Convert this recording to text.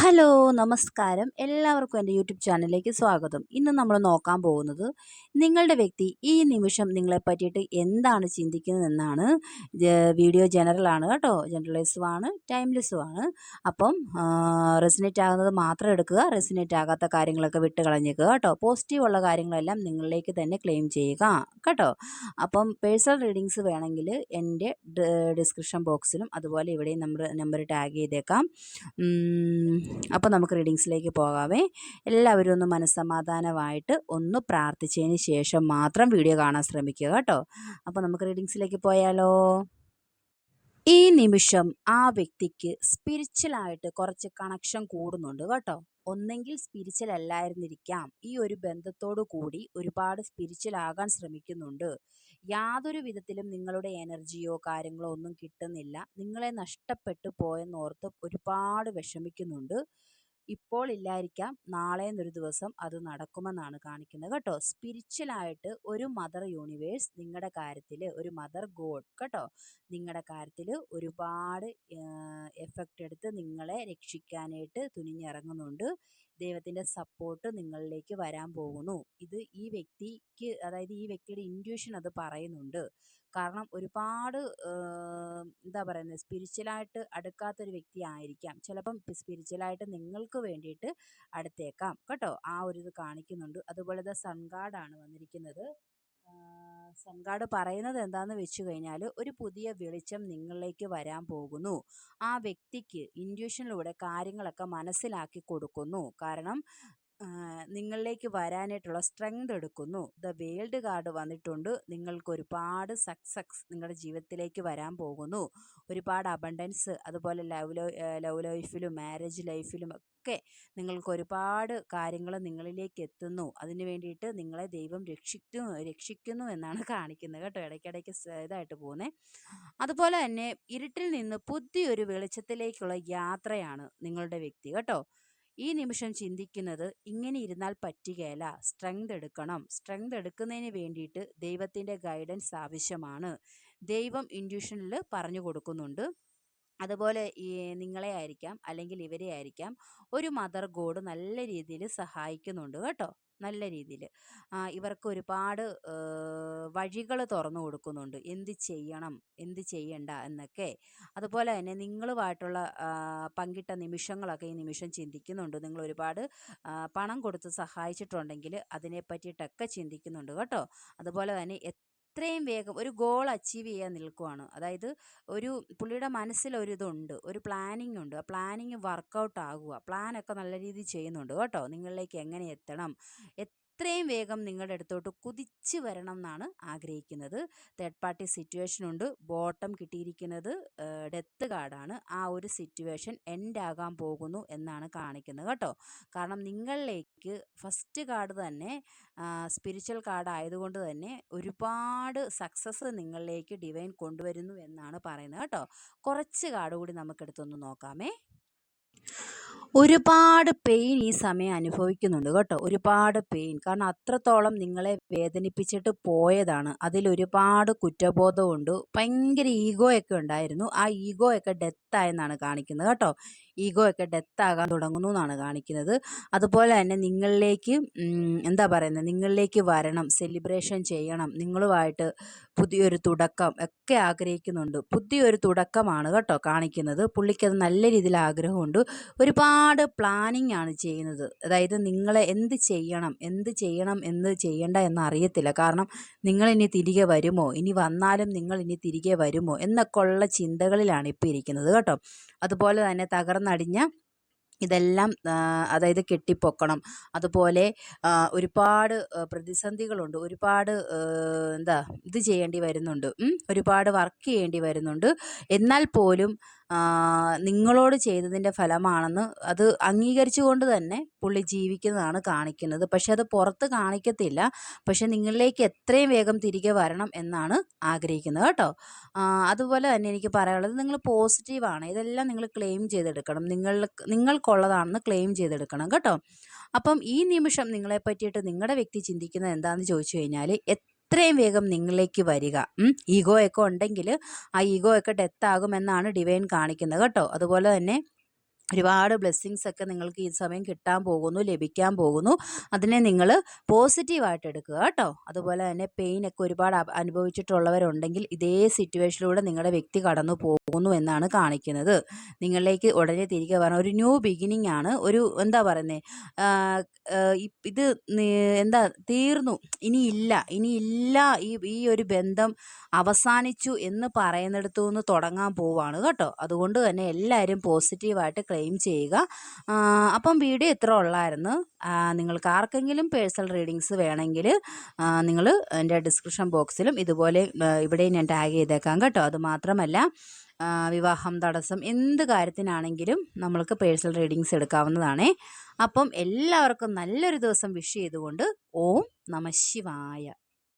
Hello നമസ്കാരം. എല്ലാവർക്കും എന്റെ യൂട്യൂബ് ചാനലിലേക്ക് സ്വാഗതം. ഇന്ന് നമ്മൾ നോക്കാൻ പോകുന്നത് നിങ്ങളുടെ വ്യക്തി ഈ നിമിഷം നിങ്ങളെ പറ്റിയിട്ട് എന്താണ് ചിന്തിക്കുന്നതെന്നാണ്. വീഡിയോ ജനറലാണ് കേട്ടോ. ജനറലൈസും ആണ് ടൈംലെസ്സും ആണ്. അപ്പം റെസിനേറ്റ് ആകുന്നത് മാത്രം എടുക്കുക റെസിനേറ്റ് ആകാത്ത കാര്യങ്ങളൊക്കെ വിട്ട് കളഞ്ഞേക്കുക കേട്ടോ. പോസിറ്റീവ് ഉള്ള കാര്യങ്ങളെല്ലാം നിങ്ങളിലേക്ക് തന്നെ ക്ലെയിം ചെയ്യുക കേട്ടോ. അപ്പം പേഴ്സണൽ റീഡിങ്സ് വേണമെങ്കിൽ എന്റെ ഡിസ്ക്രിപ്ഷൻ ബോക്സിലും അതുപോലെ ഇവിടെയും നമ്പർ നമ്പർ ടാഗ് ചെയ്തേക്കാം. അപ്പോൾ നമുക്ക് റീഡിങ്സിലേക്ക് പോകാമേ എല്ലാവരും ഒന്ന് മനസ്സമാധാനമായിട്ട് ഒന്ന് പ്രാർത്ഥിച്ചതിന് ശേഷം മാത്രം വീഡിയോ കാണാൻ ശ്രമിക്കുക കേട്ടോ. അപ്പോൾ നമുക്ക് റീഡിങ്സിലേക്ക് പോയാലോ? ഈ നിമിഷം ആ വ്യക്തിക്ക് സ്പിരിച്വലായിട്ട് കുറച്ച് കണക്ഷൻ കൂടുന്നുണ്ട് കേട്ടോ. ഒന്നെങ്കിൽ സ്പിരിച്വൽ അല്ലായിരുന്നിരിക്കാം. ഈ ഒരു ബന്ധത്തോടു കൂടി ഒരുപാട് സ്പിരിച്വൽ ആകാൻ ശ്രമിക്കുന്നുണ്ട്. യാതൊരു വിധത്തിലും നിങ്ങളുടെ എനർജിയോ കാര്യങ്ങളോ ഒന്നും കിട്ടുന്നില്ല. നിങ്ങളെ നഷ്ടപ്പെട്ടു പോയെന്നോർത്ത് ഒരുപാട് വിഷമിക്കുന്നുണ്ട്. ഇപ്പോൾ ഇല്ലായിരിക്കാം. നാളെ എന്നൊരു ദിവസം അത് നടക്കുമെന്നാണ് കാണിക്കുന്നത് കേട്ടോ. സ്പിരിച്വലായിട്ട് ഒരു മദർ യൂണിവേഴ്സ് നിങ്ങളുടെ കാര്യത്തിൽ ഒരു മദർ ഗോഡ് കേട്ടോ. നിങ്ങളുടെ കാര്യത്തിൽ ഒരുപാട് എഫക്റ്റ് എടുത്ത് നിങ്ങളെ രക്ഷിക്കാനായിട്ട് തുനിഞ്ഞിറങ്ങുന്നുണ്ട്. ദൈവത്തിന്റെ സപ്പോർട്ട് നിങ്ങളിലേക്ക് വരാൻ പോകുന്നു. ഇത് ഈ വ്യക്തിക്ക് അതായത് ഈ വ്യക്തിയുടെ ഇൻഡ്യൂഷൻ അത് പറയുന്നുണ്ട്. കാരണം ഒരുപാട് എന്താ പറയുന്നത് സ്പിരിച്വലായിട്ട് അടുക്കാത്തൊരു വ്യക്തി ആയിരിക്കാം. ചിലപ്പം സ്പിരിച്വലായിട്ട് നിങ്ങൾക്ക് വേണ്ടിയിട്ട് അടുത്തേക്കാം. കേട്ടോ? ആ ഒരു ഇത് കാണിക്കുന്നുണ്ട്. അതുപോലെ ദ സൺ ഗാർഡാണ് വന്നിരിക്കുന്നത്. ഗാർഡ് പറയുന്നത് എന്താണെന്ന് വെച്ച് കഴിഞ്ഞാൽ ഒരു പുതിയ വെളിച്ചം നിങ്ങളിലേക്ക് വരാൻ പോകുന്നു. ആ വ്യക്തിക്ക് ഇൻഡ്യൂഷനിലൂടെ കാര്യങ്ങളൊക്കെ മനസ്സിലാക്കി കൊടുക്കുന്നു. കാരണം നിങ്ങളിലേക്ക് വരാനായിട്ടുള്ള സ്ട്രെങ്ത് എടുക്കുന്നു. ദ വേൾഡ് കാർഡ് വന്നിട്ടുണ്ട്. നിങ്ങൾക്ക് ഒരുപാട് സക്സസ് നിങ്ങളുടെ ജീവിതത്തിലേക്ക് വരാൻ പോകുന്നു. ഒരുപാട് അബണ്ടൻസ് അതുപോലെ ലവ് ലവ് ലൈഫിലും മാരേജ് ലൈഫിലും ഒക്കെ നിങ്ങൾക്ക് ഒരുപാട് കാര്യങ്ങൾ നിങ്ങളിലേക്ക് എത്തുന്നു. അതിന് വേണ്ടിയിട്ട് നിങ്ങളെ ദൈവം രക്ഷിക്കുന്നു രക്ഷിക്കുന്നു എന്നാണ് കാണിക്കുന്നത് കേട്ടോ. ഇടയ്ക്കിടയ്ക്ക് ഇതായിട്ട് പോകുന്നത് അതുപോലെ തന്നെ ഇരുട്ടിൽ നിന്ന് പുതിയൊരു വെളിച്ചത്തിലേക്കുള്ള യാത്രയാണ് നിങ്ങളുടെ വ്യക്തി കേട്ടോ. ഈ നിമിഷം ചിന്തിക്കുന്നത് ഇങ്ങനെ ഇരുന്നാൽ പറ്റുകയില്ല സ്ട്രെങ്ത് എടുക്കണം. സ്ട്രെങ്ത് എടുക്കുന്നതിന് വേണ്ടിയിട്ട് ദൈവത്തിന്റെ ഗൈഡൻസ് ആവശ്യമാണ്. ദൈവം ഇൻഡ്യൂഷനിൽ പറഞ്ഞു കൊടുക്കുന്നുണ്ട്. അതുപോലെ ഈ നിങ്ങളെ ആയിരിക്കാം അല്ലെങ്കിൽ ഇവരെ ആയിരിക്കാം ഒരു മദർ ഗോഡ് നല്ല രീതിയിൽ സഹായിക്കുന്നുണ്ട് കേട്ടോ. നല്ല രീതിയിൽ ഇവർക്ക് ഒരുപാട് വഴികൾ തുറന്നു കൊടുക്കുന്നുണ്ട്. എന്ത് ചെയ്യണം എന്ത് ചെയ്യണ്ട എന്നൊക്കെ. അതുപോലെ തന്നെ നിങ്ങളുമായിട്ടുള്ള പങ്കിട്ട നിമിഷങ്ങളൊക്കെ ഈ നിമിഷം ചിന്തിക്കുന്നുണ്ട്. നിങ്ങൾ ഒരുപാട് പണം കൊടുത്ത് സഹായിച്ചിട്ടുണ്ടെങ്കിൽ അതിനെ പറ്റിയിട്ടൊക്കെ ചിന്തിക്കുന്നുണ്ട് കേട്ടോ. അതുപോലെ തന്നെ എത്രയും വേഗം ഒരു ഗോൾ അച്ചീവ് ചെയ്യാൻ നിൽക്കുവാണ്. അതായത് ഒരു പുള്ളിയുടെ മനസ്സിലൊരു ഇതുണ്ട് ഒരു പ്ലാനിങ് ഉണ്ട്. ആ പ്ലാനിങ് വർക്കൗട്ട് ആകുക പ്ലാനൊക്കെ നല്ല രീതിയിൽ ചെയ്യുന്നുണ്ട്. കേട്ടോ? നിങ്ങളിലേക്ക് എങ്ങനെ എത്തണം? എത്രയും വേഗം നിങ്ങളുടെ അടുത്തോട്ട് കുതിച്ച് വരണം എന്നാണ് ആഗ്രഹിക്കുന്നത്. തേർഡ് പാർട്ടി സിറ്റുവേഷൻ ഉണ്ട്. ബോട്ടം കിട്ടിയിരിക്കുന്നത് ഡെത്ത് കാർഡാണ് ആ ഒരു സിറ്റുവേഷൻ എൻഡ് ആകാൻ പോകുന്നു എന്നാണ് കാണിക്കുന്നത് കേട്ടോ. കാരണം നിങ്ങളിലേക്ക് ഫസ്റ്റ് കാർഡ് തന്നെ സ്പിരിച്വൽ കാർഡ് ആയതുകൊണ്ട് തന്നെ ഒരുപാട് സക്സസ് നിങ്ങളിലേക്ക് ഡിവൈൻ കൊണ്ടുവരുന്നു എന്നാണ് പറയുന്നത് കേട്ടോ. കുറച്ച് കാർഡ് കൂടി നമുക്കെടുത്തൊന്ന് നോക്കാമേ. ഒരുപാട് പെയിൻ ഈ സമയം അനുഭവിക്കുന്നുണ്ട് കേട്ടോ. ഒരുപാട് പെയിൻ കാരണം അത്രത്തോളം നിങ്ങളെ വേദനിപ്പിച്ചിട്ട് പോയതാണ്. അതിലൊരുപാട് കുറ്റബോധമുണ്ട് ഭയങ്കര ഈഗോയൊക്കെ ഉണ്ടായിരുന്നു. ആ ഈഗോയൊക്കെ ഡെത്തായെന്നാണ് കാണിക്കുന്നത് കേട്ടോ. ഈഗോ ഒക്കെ ഡെത്ത് ആകാൻ തുടങ്ങുന്നു എന്നാണ് കാണിക്കുന്നത്. അതുപോലെ തന്നെ നിങ്ങളിലേക്ക് എന്താ പറയുന്നത്? നിങ്ങളിലേക്ക് വരണം സെലിബ്രേഷൻ ചെയ്യണം. നിങ്ങളുമായിട്ട് പുതിയൊരു തുടക്കം ഒക്കെ ആഗ്രഹിക്കുന്നുണ്ട്. പുതിയൊരു തുടക്കമാണ് കേട്ടോ കാണിക്കുന്നത്. പുള്ളിക്കത് നല്ല രീതിയിൽ ആഗ്രഹമുണ്ട്. ഒരുപാട് പ്ലാനിങ് ആണ് ചെയ്യുന്നത്. അതായത് നിങ്ങളെ എന്ത് ചെയ്യണം എന്ത് ചെയ്യണം എന്ത് ചെയ്യണ്ട എന്ന് അറിയത്തില്ല കാരണം നിങ്ങളിനി തിരികെ വരുമോ? ഇനി വന്നാലും നിങ്ങൾ ഇനി തിരികെ വരുമോ? എന്നൊക്കെ ഉള്ള ചിന്തകളിലാണ് ഇപ്പോൾ ഇരിക്കുന്നത് കേട്ടോ. അതുപോലെ തന്നെ തകർന്നടിഞ്ഞ ഇതെല്ലാം അതായത് കെട്ടിപ്പൊക്കണം. അതുപോലെ ഒരുപാട് പ്രതിസന്ധികളുണ്ട്. ഒരുപാട് എന്താ ഇത് ചെയ്യേണ്ടി വരുന്നുണ്ട്. ഒരുപാട് വർക്ക് ചെയ്യേണ്ടി വരുന്നുണ്ട്. എന്നാൽ പോലും നിങ്ങളോട് ചെയ്തതിന്റെ ഫലമാണെന്ന് അത് അംഗീകരിച്ചുകൊണ്ട് തന്നെ പുള്ളി ജീവിക്കുന്നതാണ് കാണിക്കുന്നത്. പക്ഷെ അത് പുറത്ത് കാണിക്കത്തില്ല. പക്ഷെ നിങ്ങളിലേക്ക് എത്രയും വേഗം തിരികെ വരണം എന്നാണ് ആഗ്രഹിക്കുന്നത് കേട്ടോ. അതുപോലെ തന്നെ എനിക്ക് പറയാനുള്ളത് നിങ്ങൾ പോസിറ്റീവാണ് ഇതെല്ലാം നിങ്ങൾ ക്ലെയിം ചെയ്തെടുക്കണം. നിങ്ങൾ നിങ്ങൾക്കുള്ളതാണെന്ന് ക്ലെയിം ചെയ്തെടുക്കണം കേട്ടോ. അപ്പം ഈ നിമിഷം നിങ്ങളെ പറ്റിയിട്ട് നിങ്ങളുടെ വ്യക്തി ചിന്തിക്കുന്നത് എന്താണെന്ന് ചോദിച്ചു കഴിഞ്ഞാൽ എത്രയും വേഗം നിങ്ങളിലേക്ക് വരിക. ഈഗോ ഒക്കെ ഉണ്ടെങ്കിൽ ആ ഈഗോ ഒക്കെ ഡെത്ത് ആകുമെന്നാണ് ഡിവൈൻ കാണിക്കുന്നത് കേട്ടോ. അതുപോലെ തന്നെ ഒരുപാട് ബ്ലെസ്സിങ്സ് ഒക്കെ നിങ്ങൾക്ക് ഈ സമയം കിട്ടാൻ പോകുന്നു ലഭിക്കാൻ പോകുന്നു. അതിനെ നിങ്ങൾ പോസിറ്റീവായിട്ട് എടുക്കുക കേട്ടോ. അതുപോലെ തന്നെ പെയിൻ ഒക്കെ ഒരുപാട് അനുഭവിച്ചിട്ടുള്ളവരുണ്ടെങ്കിൽ ഇതേ സിറ്റുവേഷനിലൂടെ നിങ്ങളുടെ വ്യക്തി കടന്നു പോകുന്നു എന്നാണ് കാണിക്കുന്നത്. നിങ്ങളിലേക്ക് ഉടനെ തിരികെ വരണം. ഒരു ന്യൂ ബിഗിനിങ് ആണ്. ഒരു എന്താ പറയുന്നത് ഇത് എന്താ തീർന്നു. ഇനിയില്ല. ഇനിയില്ല ഈ ഈ ഒരു ബന്ധം അവസാനിച്ചു എന്ന് പറയുന്നിടത്തു നിന്ന് തുടങ്ങാൻ പോവാണ് കേട്ടോ. അതുകൊണ്ട് തന്നെ എല്ലാവരും പോസിറ്റീവായിട്ട് ക്ലെയിം ചെയ്യുക. അപ്പം വീഡിയോ ഇത്ര ഉള്ളായിരുന്നു. നിങ്ങൾക്ക് ആർക്കെങ്കിലും പേഴ്സണൽ റീഡിങ്സ് വേണമെങ്കിൽ നിങ്ങൾ എന്റെ ഡിസ്ക്രിപ്ഷൻ ബോക്സിലും ഇതുപോലെ ഇവിടെ ഇവിടെയും ഞാൻ ടാഗ് ചെയ്തേക്കാം കേട്ടോ. അതുമാത്രമല്ല വിവാഹം തടസ്സം എന്ത് കാര്യത്തിനാണെങ്കിലും നമ്മൾക്ക് പേഴ്സണൽ റീഡിങ്സ് എടുക്കാവുന്നതാണേ. അപ്പം എല്ലാവർക്കും നല്ലൊരു ദിവസം വിഷ് ചെയ്തുകൊണ്ട് ഓം നമ ശിവായ.